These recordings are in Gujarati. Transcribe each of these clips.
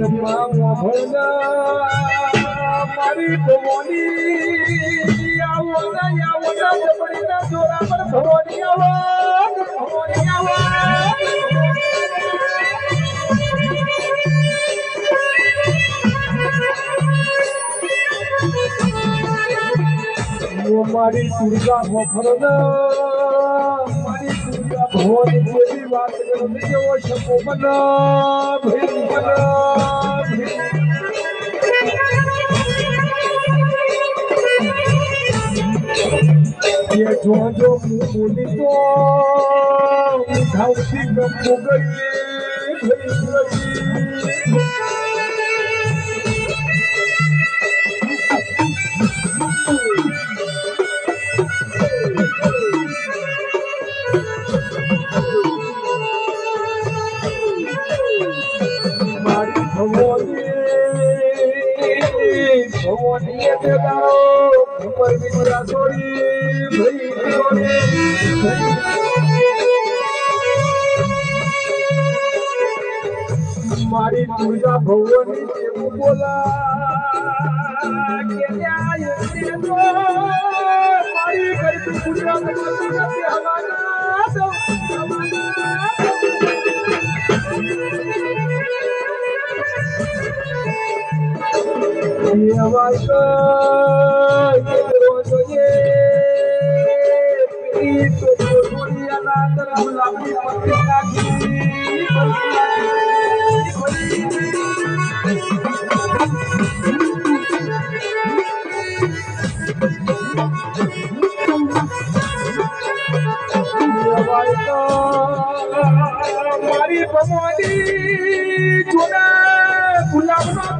પિયલમાં હોફળના મારી ભવાની આવો ના આવો ના જબડીના જોરા પર ભવાની આવો ભવાની આવો ઓ મારી દુર્ગા મોફરદ મારી واٽ جو ملي جو ڇو بڻ بھين کڻا بھين يا جو ભવાની તે દાડો ખબર વિમરા છોડી ભઈ ગયોને. મારી દુર્ગા ભવની તેવું બોલા કે ન્યાય તો મારી ગરબી ગુજરાત નથી હવાના દઉં હવાના અવાજ મારી ભમોડી જોડા ગુલાબનો દરો બનીના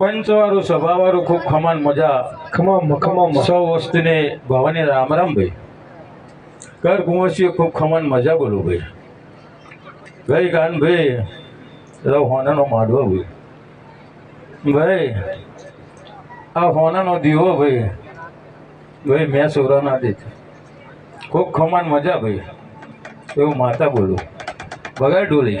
પંચવાળું સભાવાળું ખૂબ ખમાન મજા ખમામ ખમામ. સૌ વસ્તુને ભવાની રામ રામ ભાઈ. કર કુંવરસીએ ખૂબ ખમાન મજા બોલું ભાઈ. ભાઈ કાન ભાઈ રવ હોનાનો માડવો ભાઈ. ભાઈ આ હોનાનો દીવો ભાઈ. ભાઈ મેં સોરા ના દે ખૂબ ખમાન મજા ભાઈ. એવું માતા બોલું. બગાડ ડોલી.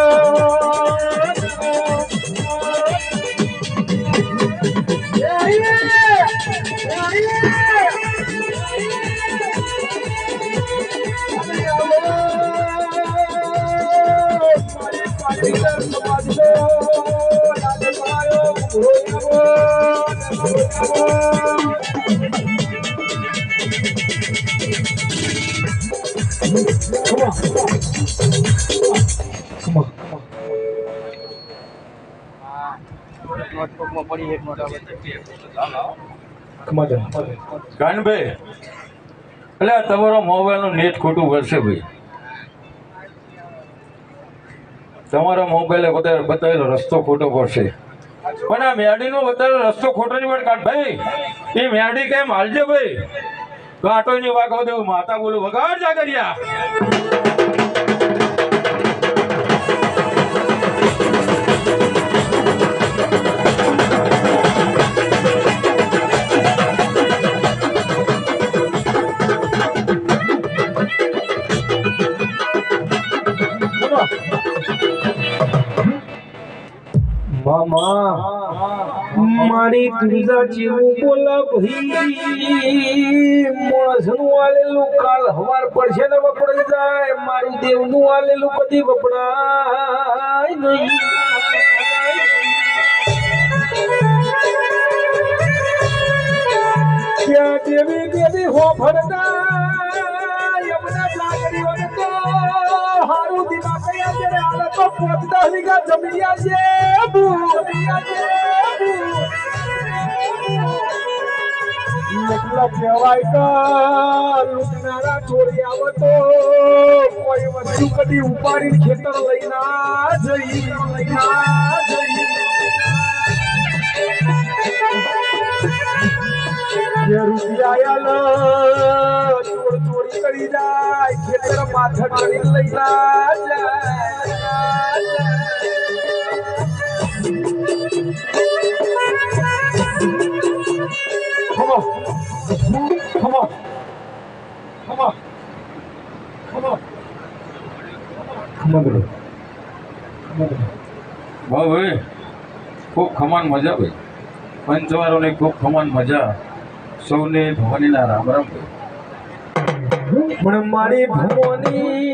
પડી એક કાનભાઈ એટલે તમારો તમારો મોબાઈલનું નેટ ખોટું વળશે ભાઈ. તમારા મોબાઈલે બધા બતાવેલો રસ્તો ખોટો પડશે. પણ આ મેડીનો બતાવેલો રસ્તો ખોટો નહીં પડે કાઢ ભાઈ એ મેડી કેમ હાલજે ભાઈ? કાંટો ની વાગો દેવું માતા બોલું વગાડ જા મારી તુલજા જેવું બોલા ભાઈ, માણસનું આલેલું કાલ હવાર પડશે ને વપરાઈ જાય, મારું દેવનું આલેલું કદી વપરાય નહીં. દેવી દેવી હો ભરતા તો પોતતા છે કહેવાય કે લૂંટનારા ચોરી આવે તો કોઈ વસ્તુ કદી ઉપાડી ખેતર લઈ જઈ લઈ જઈ રૂપિયા કરી જાય ખેતર માથે કરી લઈ જાય Come on. Come on. Come on. Come on. Come on, bro. Come on, bro. વાહ ભાઈ ખૂબ ખમાન મજા ભાઈ પંચવારોને ખૂબ ખમાન મજા સૌને ભવાનીના રામ રામ ભાઈ પણ મારી ભવાની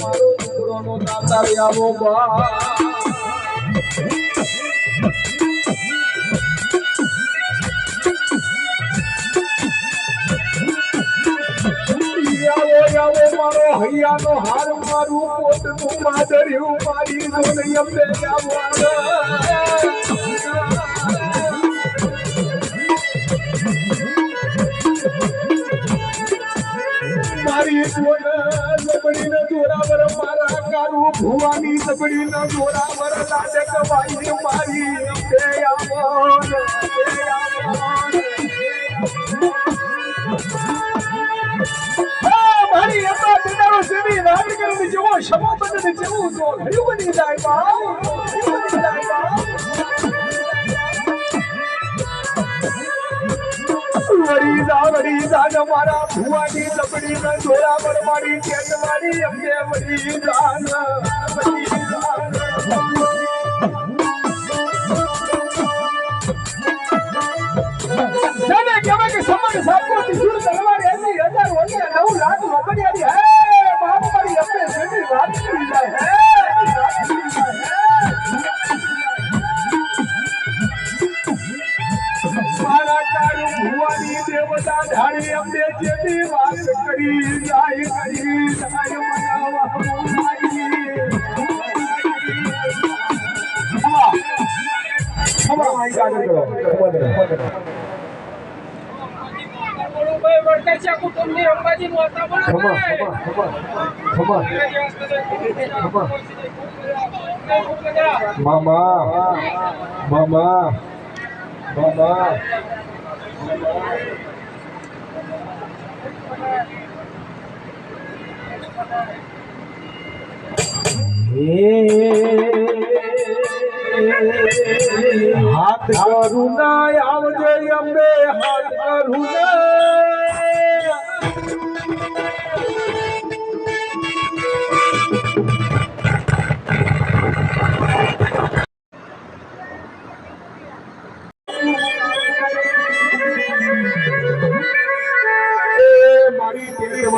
મારી છોકરોનો દાતા આવો બા. મારો હૈયાનો હાર મારું પોતનું માદર્યું મારી જોને અમને મારી જોને જોરાવર મારા કારું ભુવાની લબડીને જોરાવર લાડક વાઈ મારી આવો ઘડ્યું બની જાય બની જાય બાવ વળી જા વળી જા ને પર મારી કેટ મારી અમને વળી જા ને વળી જા ને જાને કહેવાય કે સમાન સાપો ત્રિશુળ તલવાર એસી હજાર વર્ષે નવ લાખ રોકડિયાની દેવતા ધારી અમને જેની વાત કરી જાય કરી જાય મનાવા હમણાં અહીં આગળ કરો ખબર ભાઈ વડતાચા અંબાજી માતા બોલો ખબર ખબર ખબર. મામા મામા મામા હાથ કરુણા ના આવજે અંબે હાથ કરું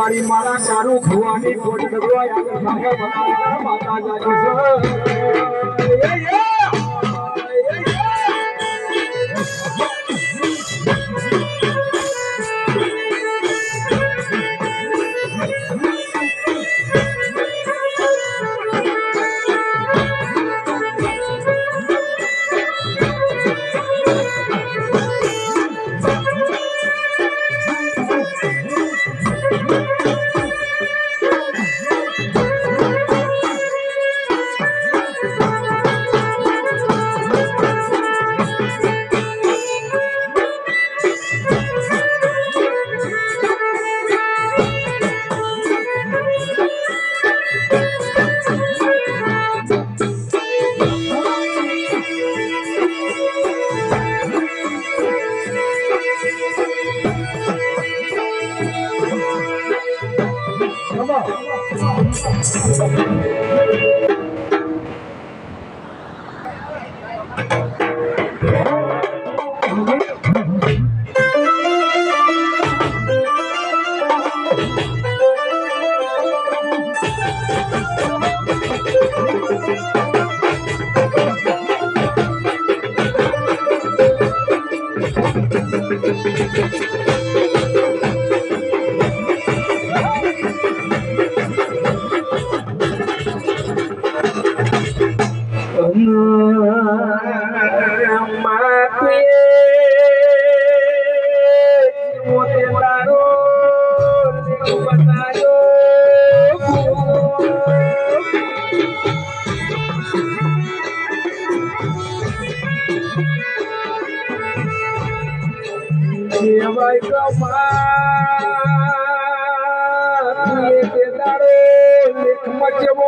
મારી મારા કારું ખવાની કોટ ડગવા યાદ માતા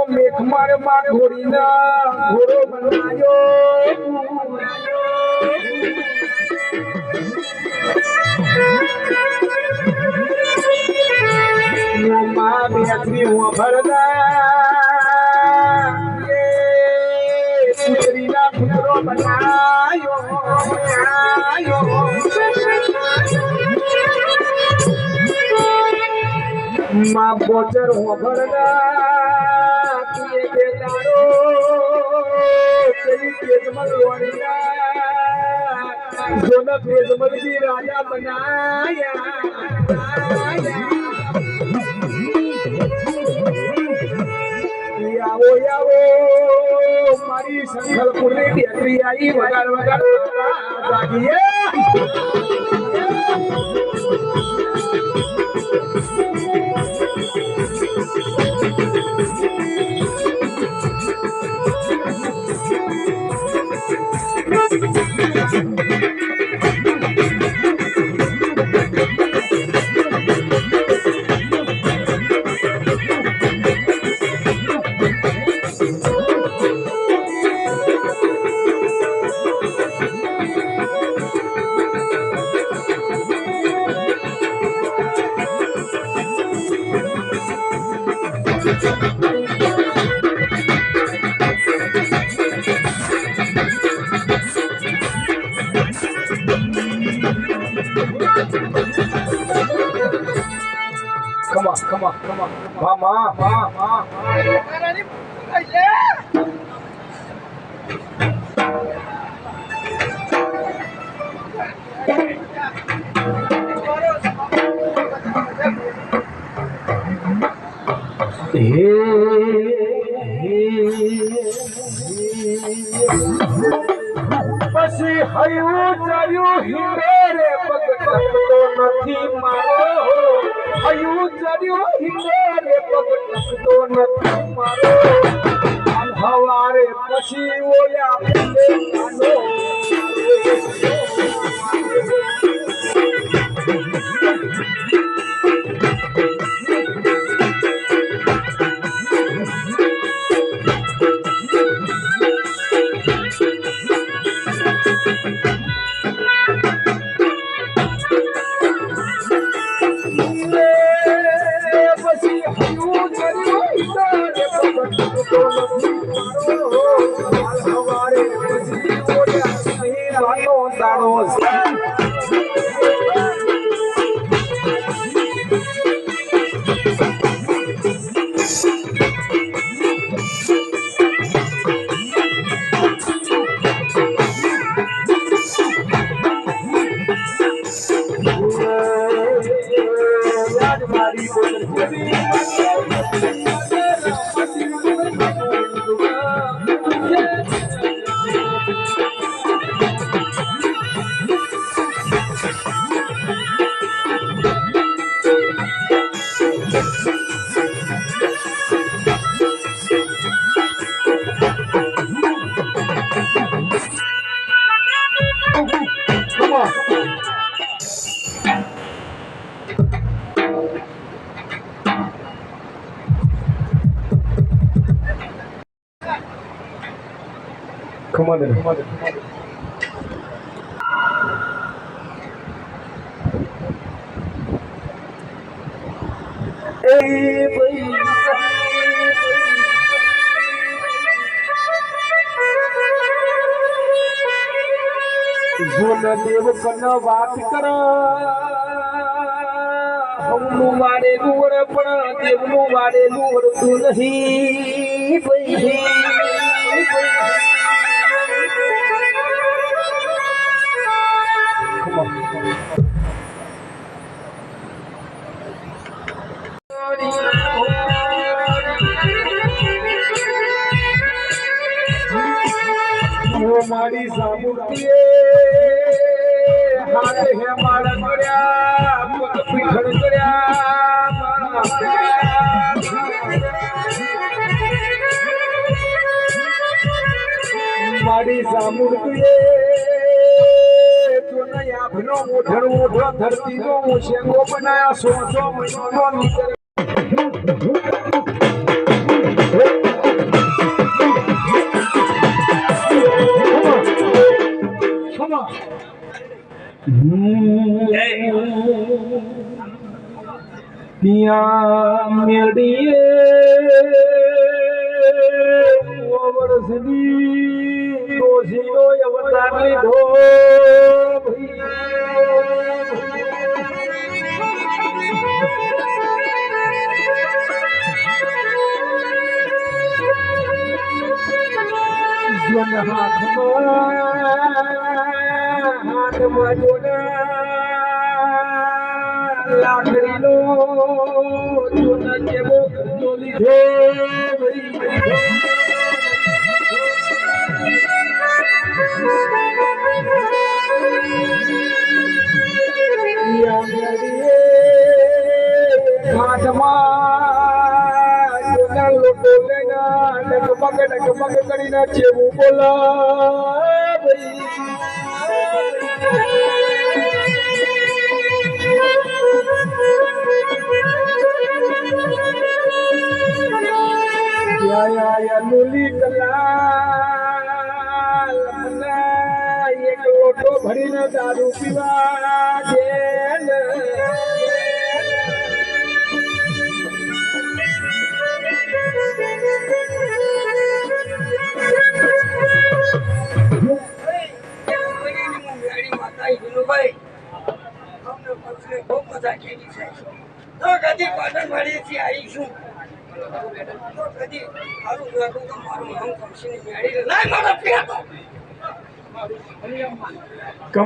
મેઘ મારે માં ઘોડીના ઘોડો બનાયો માં બેઠી હું ભરદા પુત્રીના પુત્રો બનાયો બનાયો માં બોજર હું ભરદા તુએ કે તારો પેલી પેટમાં લોણિયા જોના પેટમાં જી રાજા બનાયા. મારી સંખલપુરની બેટરી આવી વગાડ વગાડ Come on, come on, come on. Mama, mama. Caralho, बस हयू चरियो ही मेरे ટકતો નથી મારો હયું ચર્યો હિંદરે પગ ટકતો નથી મારો હવારે પછી ઓયા દેવ કન વાત કર હમનું વાડેલું વર પણ દેવનું વાડેલું વરતું નહીં ભઈ. મારી સામુતીએ હારે હે માર કર્યા પગ પીઠળ કર્યા મારી સામુર્તિએ તું નયા આભનો મોઢણ મોઢો ધરતીનો હું શેંગો બનાયા સો સો મહિનો નીકળ ડોશીનો અવતાર લીધો हाथ लो हाथ मां લીધો હાથમાં જોના ડગમગ ડગમગ કરીને જેવું બોલા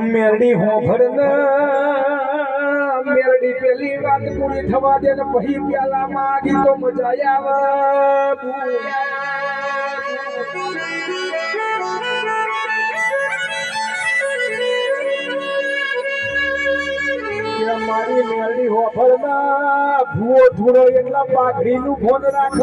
કમેરડી હોફર મેરડી પેલી વાત પૂરી થવા દે ને પછી પ્યાલા માગી તો મજા આવે. મારી મેરડી હોફર ના. ભૂવો ધૂળો એટલા પાઘડી નું ફોન રાખ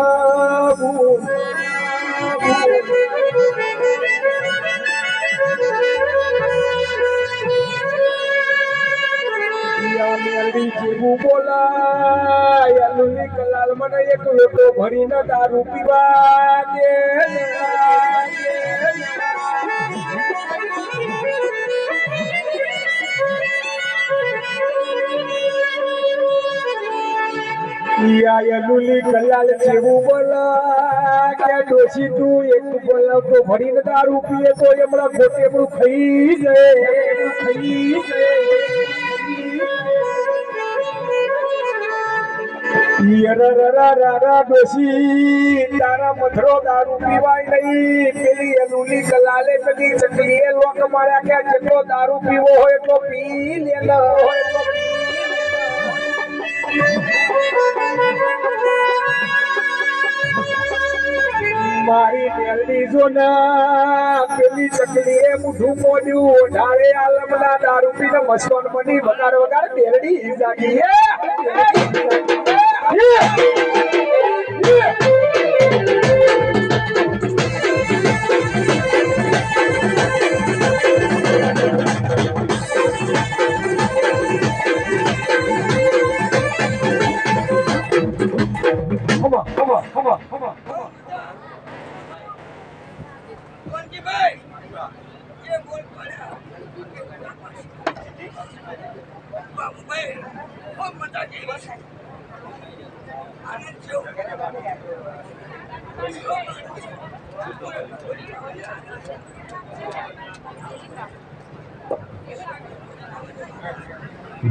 કલાલ મને એક લોટો ભરીને દારૂ પીવા દે. અલુની કલાલ જેવું બોલા કે ડોશી તું એક બોલાવતો ભરીને દારૂ પીએ તો એમણા ખોટે એમનું ખાઈ જાય ખાઈ જાય. ડોશી તારા દારૂ પીવાય નહીં પેલી અનુની કલાલે પેલી ચકલી એ લોક માર્યા કે જેટલો દારૂ પીવો હોય એટલો પી લે હોય મારી મેલડી જો ના પેલી ચકલીએ મુઠું મોડ્યું ઢાળે આલમના દારૂ પીને મસ્તોન બની વગાડ વગાડ મેલડી જાગી Yeah! Yeah!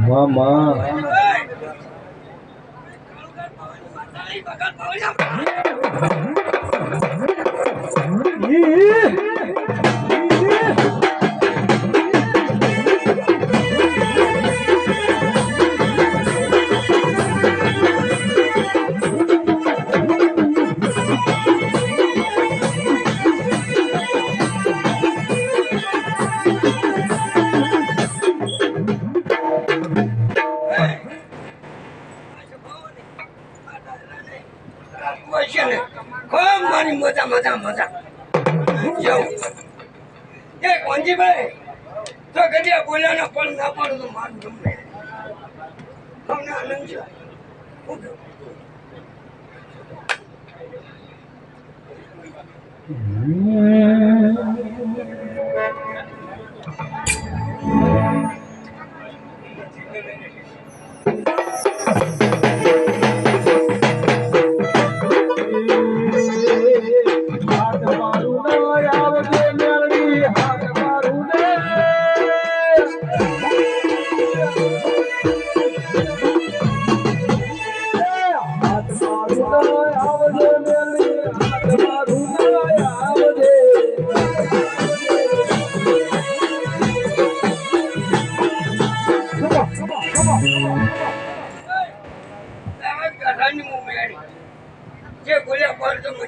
મામા છે ને ખૂબ મારી મજા મજા મજા. જવું એ કોંજીભાઈ તો કદી બોલ્યાના પણ ના પડે તો મારું ગમે. અમને આનંદ છે? શું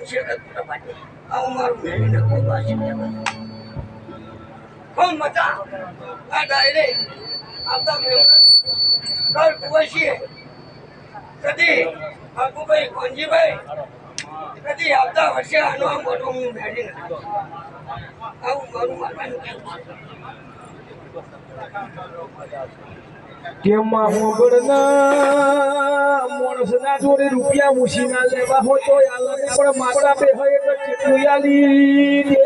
આવું મારું મેળી ને કોઈ પાસે. ખૂબ આ ડાયરે આવતા મહેમાનને ઘર કુવાસીએ કદી બાપુભાઈ કોંજીભાઈ કદી આવતા વર્ષે આનો આ મોટો હું મેળી ને આવું મારું માનવાનું. તેમાં હોબળના માણસના જોડે રૂપિયા મૂસીના લેવા હોય તો આલાને પણ બે હોય આલી દે.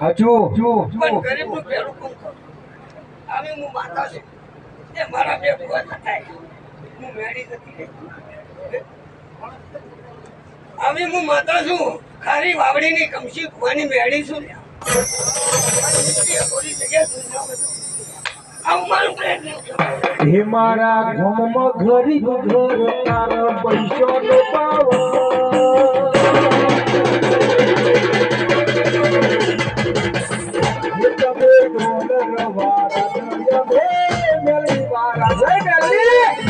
હાચું, કોણ? હું માતા છું. એ મારા બે થતા હું મેળી નથી ગઈ. હું? માતા છું. ખારી વાવડીની કમસી કુવાની મેળી છું. મારું ગામમાં ગરીબ ઘર, તારા પૈસાનો પાવર. હે તમે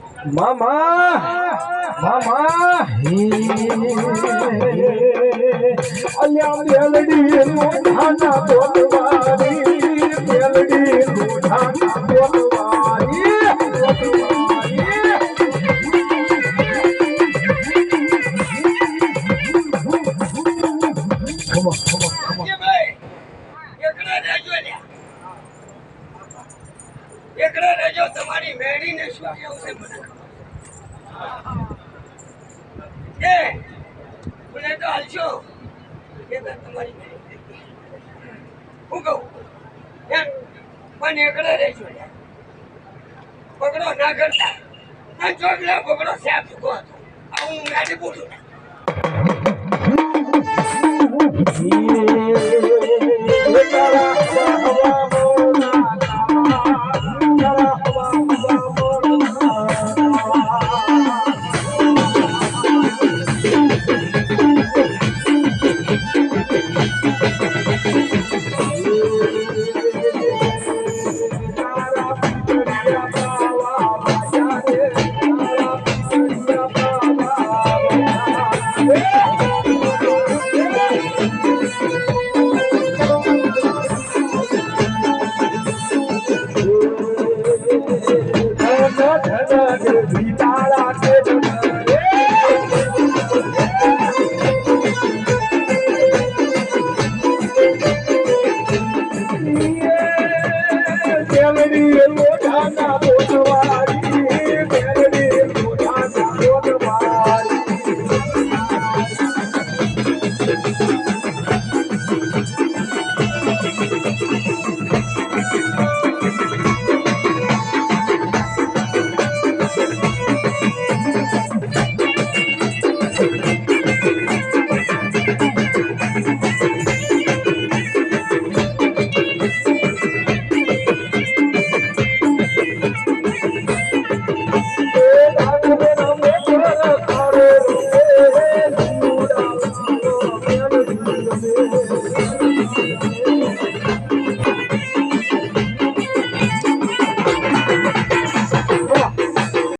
મામા મામા. અલ્યા મેલડી લોઢાના બોલવારી મેલડી લોઢાના બોલવારી હું કહું એમ પણ એકલા રહેજો લ્યા. પકડો ના કરતા આ ચોકલા પકડો સાહેબ ચૂકો હતો આ હું ગાડી બોલું તારા